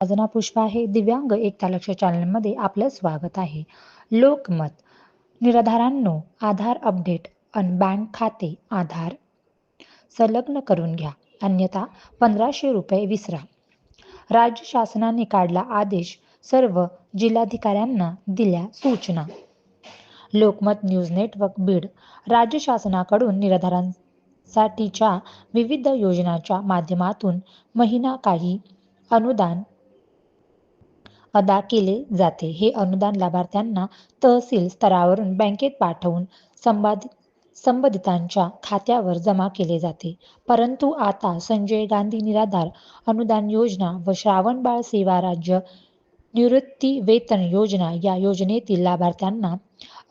माझं नाव पुष्पा आहे. दिव्यांग एकता लक्ष चॅनलमध्ये आपलं स्वागत आहे. लोकमत. निराधारांनो आधार अपडेट अन बँक खाते आधार. संलग्न करून घ्या. अन्यथा पंधराशे रुपये विसरा. राज्य शासनाने काढला आदेश. सर्व जिल्हाधिकाऱ्यांना दिल्या सूचना. Lokmat news network Beed. राज्य शासनाकडून निराधारांसाठीच्या विविध योजनांच्या माध्यमातून महिना काही अनुदान अदा केले जाते. हे अनुदान लाभार्थ्यांना तहसील स्तरावरून बँकेत पाठवून संबाधित संबंधितांच्या खात्यावर जमा केले जाते. परंतु आता संजय गांधी निराधार अनुदान योजना व श्रावणबाळ सेवा राज्य निवृत्ती वेतन योजना या योजनेतील लाभार्थ्यांना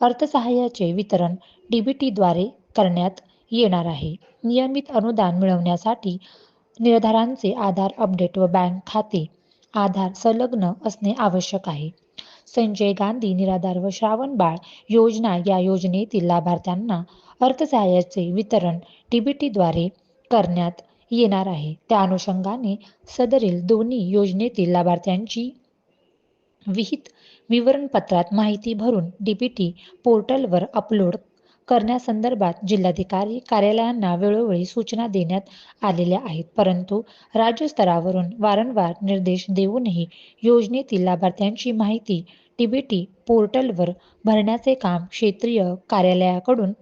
अर्थसहाय्याचे वितरण डीबीटीद्वारे करण्यात येणार आहे. नियमित अनुदान मिळवण्यासाठी निर्धारांचे आधार अपडेट व बँक खाते आधार संलग्न असणे आवश्यक आहे. संजय गांधी निराधार व श्रावण बाळ योजना या योजनेतील लाभार्थ्यांना अर्थसहाय्याचे वितरण डीबीटीद्वारे करण्यात येणार आहे. त्या अनुषंगाने सदरील दोन्ही योजनेतील लाभार्थ्यांची विहित विवरणपत्रात माहिती भरून डीबीटी पोर्टलवर अपलोड करण्यासंदर्भात जिल्हाधिकारी कार्यालयांना वेळोवेळी सूचना देण्यात आलेल्या आहेत. परंतु राज्यस्तरावरून वारंवार निर्देश देऊनही योजनेतील लाभार्थ्यांची माहिती टीबीटी पोर्टलवर भरण्याचे काम क्षेत्रीय कार्यालयाकडून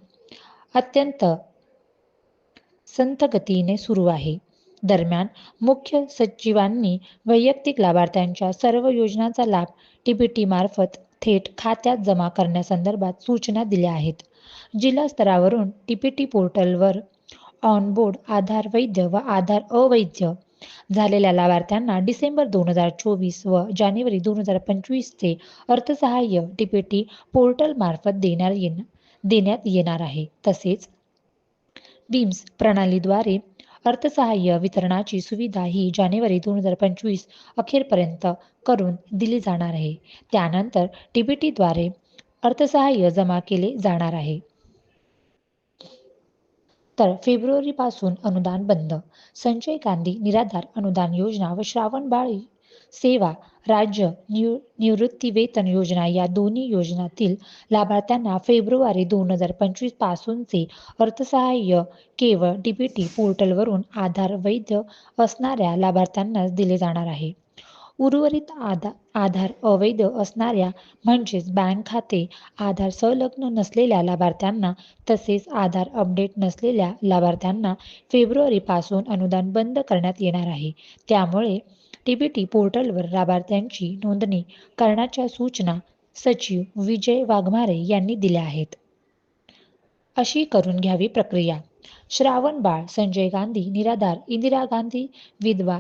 अत्यंत संथ गतीने सुरू आहे. दरम्यान मुख्य सचिवांनी वैयक्तिक लाभार्थ्यांच्या सर्व योजनांचा लाभ टीबीटी मार्फत थेट खात्यात जमा करण्यासंदर्भात सूचना दिल्या आहेत. जिल्हा स्तरावरून टीपीटी पोर्टलवर ऑनबोर्ड आधार वैध व आधार अवैध झालेल्या लाभार्थ्यांना डिसेंबर दोन हजार चोवीस व जानेवारी दोन हजार पंचवीसचे अर्थसहाय्य टीपीटी पोर्टल मार्फत देण्यात येणार देण्यात येणार आहे. तसेच बीम्स प्रणालीद्वारे अर्थसहाय्य वितरणाची सुविधा ही जानेवारी दोन हजार पंचवीस अखेरपर्यंत करून दिली जाणार आहे. त्यानंतर टीबीटीद्वारे अर्थसहाय्य जमा केले जाणार आहे. तर फेब्रुवारीपासून अनुदान बंद. संजय गांधी निराधार अनुदान योजना व श्रावण बाळ सेवा राज्य निव निवृत्ती वेतन योजना या दोन्ही योजनातील लाभार्थ्यांना फेब्रुवारी दोन हजार पंचवीस पासूनचे अर्थसहाय्य केवळ डीबीटी पोर्टलवरून आधार वैध असणाऱ्या लाभार्थ्यांनाच दिले जाणार आहे. उर्वरित आधा आधार अवैध असणाऱ्या म्हणजेच बँक खाते आधार संलग्न नसलेल्या लाभार्थ्यांना तसेच आधार अपडेट नसलेल्या लाभार्थ्यांना फेब्रुवारीपासून अनुदान बंद करण्यात येणार आहे. त्यामुळे टीबीटी पोर्टलवर लाभार्थ्यांची नोंदणी करण्याच्या सूचना सचिव विजय वाघमारे यांनी दिल्या आहेत. अशी करून घ्यावी प्रक्रिया. श्रावण बाळ संजय गांधी निराधार इंदिरा गांधी विधवा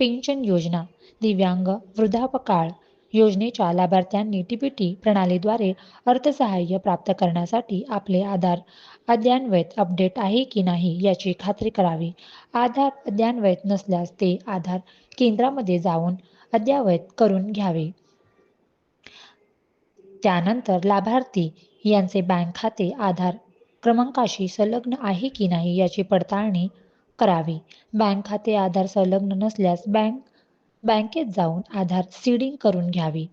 पेन्शन योजना दिव्यांग वृद्धापकाळ योजनेच्या लाभार्थ्यांनी टीपीटी प्रणालीद्वारे अर्थसहाय्य प्राप्त करण्यासाठी आपले आधार अद्यान्वयत अपडेट आहे की नाही याची खात्री करावी. आधार अद्यान्वयत नसल्यास ते आधार केंद्रामध्ये जाऊन अद्ययावत करून घ्यावे. त्यानंतर लाभार्थी यांचे बँक खाते आधार क्रमांकाशी संलग्न आहे की नाही याची पडताळणी करावी. बँक खाते आधार संलग्न नसल्यास बँक बँकेत जाऊन आधार सीडिंग करून घ्यावी.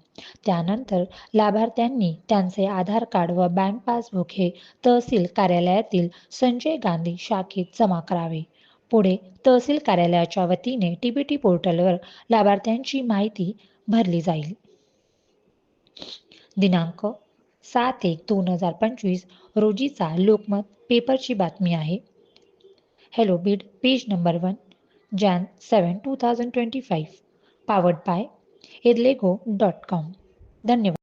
त्यानंतर लाभार्थ्यांनी त्यांचे आधार कार्ड व बँक पासबुक हे तहसील कार्यालयातील संजय गांधी शाखेत जमा करावे. पुढे तहसील कार्यालयाच्या वतीने टीबीटी पोर्टलवर लाभार्थ्यांची माहिती भरली जाईल. दिनांक सात एक दोन हजार पंचवीस रोजीचा लोकमत पेपरची बातमी आहे. Hello Beed page number one Jan seven two thousand twenty five powered by एदलेगो dot com धन्यवाद.